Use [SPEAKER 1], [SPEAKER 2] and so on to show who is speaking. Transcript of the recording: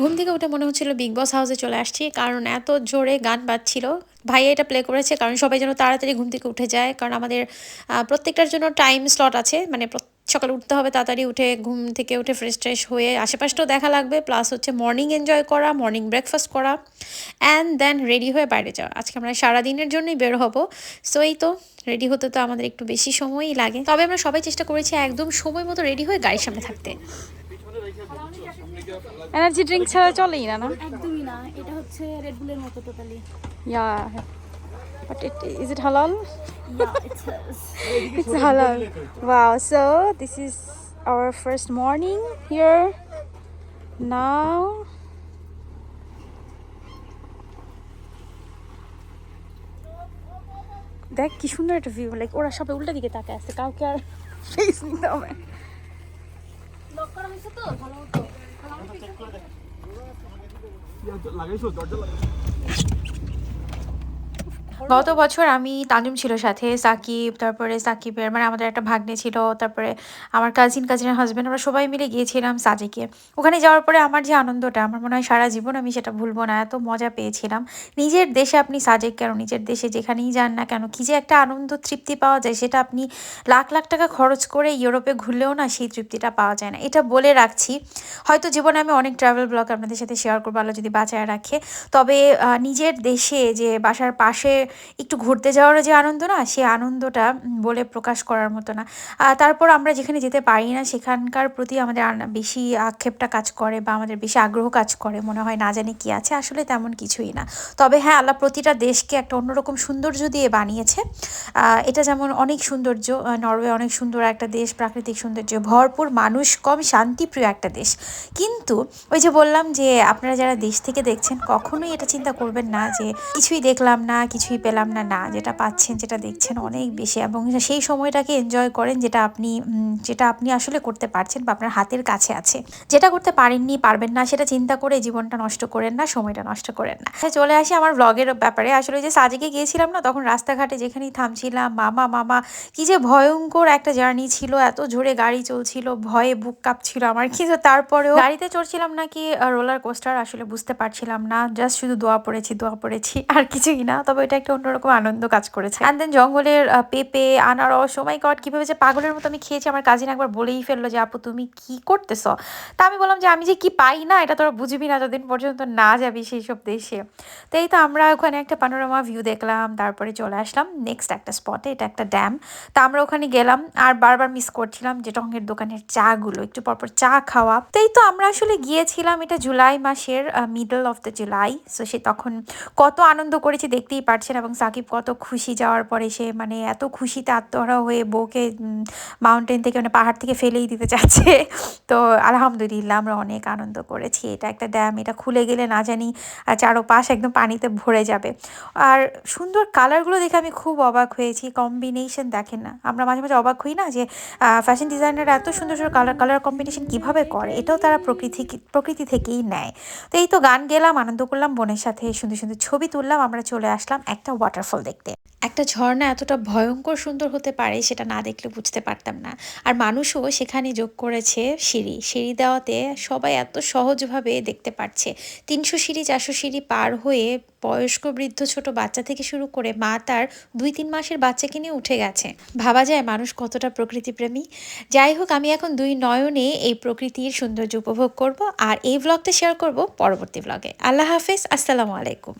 [SPEAKER 1] ঘুম থেকে উঠে মনে হচ্ছিল বিগ বস হাউসে চলে আসছি, কারণ এত জোরে গান বাজছিল। ভাইয়া এটা প্লে করেছে, কারণ সবাই যেন তাড়াতাড়ি ঘুম থেকে উঠে যায়, কারণ আমাদের প্রত্যেকটার জন্য টাইম স্লট আছে মানে সকালে উঠতে হবে তাড়াতাড়ি উঠে ঘুম থেকে উঠে ফ্রেশ ট্রেশ হয়ে আশেপাশটাও দেখা লাগবে প্লাস হচ্ছে মর্নিং এনজয় করা মর্নিং ব্রেকফাস্ট করা অ্যান্ড দেন রেডি হয়ে বাইরে যাওয়া। আজকে আমরা সারাদিনের জন্যই বের হব। সো এই তো রেডি হতে তো আমাদের একটু বেশি সময়ই লাগে। তবে আমরা সবাই চেষ্টা করেছি একদম সময় মতো রেডি হয়ে গাড়ির সামনে থাকতে।
[SPEAKER 2] এনার্জি ড্রিঙ্ক ছাড়া চলেই না না?
[SPEAKER 3] একদমই না এটা হচ্ছে রেড বুলের মতো totally
[SPEAKER 2] yeah but it is it halal
[SPEAKER 3] Yeah it's
[SPEAKER 2] It's halal. Wow. So this is our first morning here. Now. দেখ কি সুন্দর একটা ভিউ লাইক ওরা সবাই উল্টা দিকে তাকায় আছে কাউকে আর ফেস নিতে হবে
[SPEAKER 3] লক করা হয়েছে তো ভালো মতো
[SPEAKER 4] লাগাইছো দরজা লাগাইছো
[SPEAKER 1] গত বছর আমি তানজুম ছিল সাথে, সাকিব, তারপরে সাকিবের মানে আমাদের একটা ভাগ্নে ছিল, তারপরে আমার কাজিন কাজিনের হাজব্যান্ড আমরা সবাই মিলে গিয়েছিলাম সাজেকে। ওখানে যাওয়ার পরে আমার যে আনন্দটা, আমার মনে হয় সারা জীবন আমি সেটা ভুলবো না, এত মজা পেয়েছিলাম। নিজের দেশে আপনি সাজেক কেন? নিজের দেশে যেখানেই যান না কেন? কি যে একটা আনন্দ তৃপ্তি পাওয়া যায়, সেটা আপনি লাখ লাখ টাকা খরচ করে ইউরোপে ঘুরলেও না সেই তৃপ্তিটা পাওয়া যায় না। এটা বলে রাখছি। হয়তো জীবনে আমি অনেক ট্রাভেল ব্লগ আপনাদের সাথে শেয়ার করব, আল্লাহ যদি বাঁচায় রাখে। তবে নিজের দেশে যে বাসার পাশে একটু ঘুরতে যাওয়ারও যে আনন্দ না, সে আনন্দটা বলে প্রকাশ করার মতো না। তারপর আমরা যেখানে যেতে পারি না, সেখানকার প্রতি আমাদের বেশি আক্ষেপটা কাজ করে বা আমাদের বেশি আগ্রহ কাজ করে। মনে হয় না জানি কি আছে, আসলে তেমন কিছুই না। তবে হ্যাঁ আল্লাহ প্রতিটা দেশকে একটা অন্যরকম সৌন্দর্য দিয়ে বানিয়েছে। এটা যেমন অনেক সৌন্দর্য নরওয়ে অনেক সুন্দর একটা দেশ, প্রাকৃতিক সৌন্দর্য, ভরপুর মানুষ, কম শান্তিপ্রিয় একটা দেশ। কিন্তু ওই যে বললাম যে, আপনারা যারা দেশ থেকে দেখছেন, কখনোই এটা চিন্তা করবেন না যে, কিছুই দেখলাম না, কিছুই পেলাম না না যেটা পাচ্ছেন যেটা দেখছেন অনেক বেশি এবং সেই সময়টাকে এনজয় করেন যেটা আপনি যেটা আপনি আসলে করতে পারছেন বা আপনার হাতের কাছে আছে। যেটা করতে পারেননি পারবেন না সেটা চিন্তা করে জীবনটা নষ্ট করেন না সময়টা নষ্ট করেন না। হ্যাঁ, চলে আসি আমার ব্লগের ব্যাপারে। আসলে যে সাজেকে গিয়েছিলাম না তখন রাস্তাঘাটে যেখানেই থামছিলাম মামা মামা কি যে ভয়ঙ্কর একটা জার্নি ছিল এত জোরে গাড়ি চলছিল ভয়ে বুক কাঁপছিল আমার কিন্তু তারপরেও গাড়িতে চড়ছিলাম নাকি রোলার কোস্টার আসলে বুঝতে পারছিলাম না জাস্ট শুধু দোয়া পড়েছি দোয়া পড়েছি আর কিছুই না তবে এটা একটা অন্যরকম আনন্দ কাজ করেছে। অ্যান্ড দেন জঙ্গলের পেঁপে, আনারস সময় গড কীভাবে যে পাগলের মতো আমি খেয়েছি, আমার কাজিন একবার বলেই ফেলল যে, আপু, তুমি কি করতেছ? তা আমি বললাম যে, আমি যে কি পাই না, এটা তোরা বুঝবি না, যতদিন পর্যন্ত না যাবি সেই সব দেশে। তো এই তো আমরা ওখানে একটা পানোরামা ভিউ দেখলাম, তারপরে চলে আসলাম নেক্সট একটা স্পটে এটা একটা ড্যাম তা আমরা ওখানে গেলাম, আর বারবার মিস করছিলাম যে টঙ্গের দোকানের চাগুলো, একটু পরপর চা খাওয়া। তো এই তো আমরা আসলে গিয়েছিলাম, এটা জুলাই মাসের middle of the July so সে তখন কত আনন্দ করেছি দেখতেই পারছেন এবং সাকিব কত খুশি যাওয়ার পরে সে মানে এত খুশিতে আত্মহারা হয়ে বউকে মাউন্টেন থেকে মানে পাহাড় থেকে ফেলেই দিতে চাচ্ছে। তো আলহামদুলিল্লাহ আমরা অনেক আনন্দ করেছি। এটা একটা ড্যাম এটা খুলে গেলে না জানি চারোপাশ একদম পানিতে ভরে যাবে। আর সুন্দর কালারগুলো দেখে আমি খুব অবাক হয়েছি। কম্বিনেশন দেখেন না, আমরা মাঝে মাঝে অবাক হই না যে ফ্যাশন ডিজাইনার এত সুন্দর সুন্দর কালার কালার কম্বিনেশন কীভাবে করে? এটাও তারা প্রকৃতি প্রকৃতি থেকেই নেয়। তো এই তো গান গেলাম, আনন্দ করলাম, বোনের সাথে সুন্দর সুন্দর ছবি তুললাম, আমরা চলে আসলাম একটা ওয়াটারফল দেখতে। একটা ঝর্ণা এতটা ভয়ঙ্কর সুন্দর হতে পারে সেটা না দেখলে বুঝতে পারতাম না। আর মানুষও সেখানে যোগ করেছে সিঁড়ি। সিঁড়ি দেওয়াতে সবাই এত সহজভাবে দেখতে পারছে। তিনশো সিঁড়ি, চারশো সিঁড়ি পার হয়ে বয়স্ক, বৃদ্ধ, ছোট বাচ্চা থেকে শুরু করে মা তার দুই তিন মাসের বাচ্চাকে নিয়ে উঠে গেছে। ভাবা যায় মানুষ কতটা প্রকৃতিপ্রেমী। যাই হোক, আমি এখন দুই নয়নে এই প্রকৃতির সৌন্দর্য উপভোগ করব। আর এই ব্লগটা শেয়ার করব পরবর্তী ব্লগে আল্লাহ হাফেজ, আসসালামু আলাইকুম।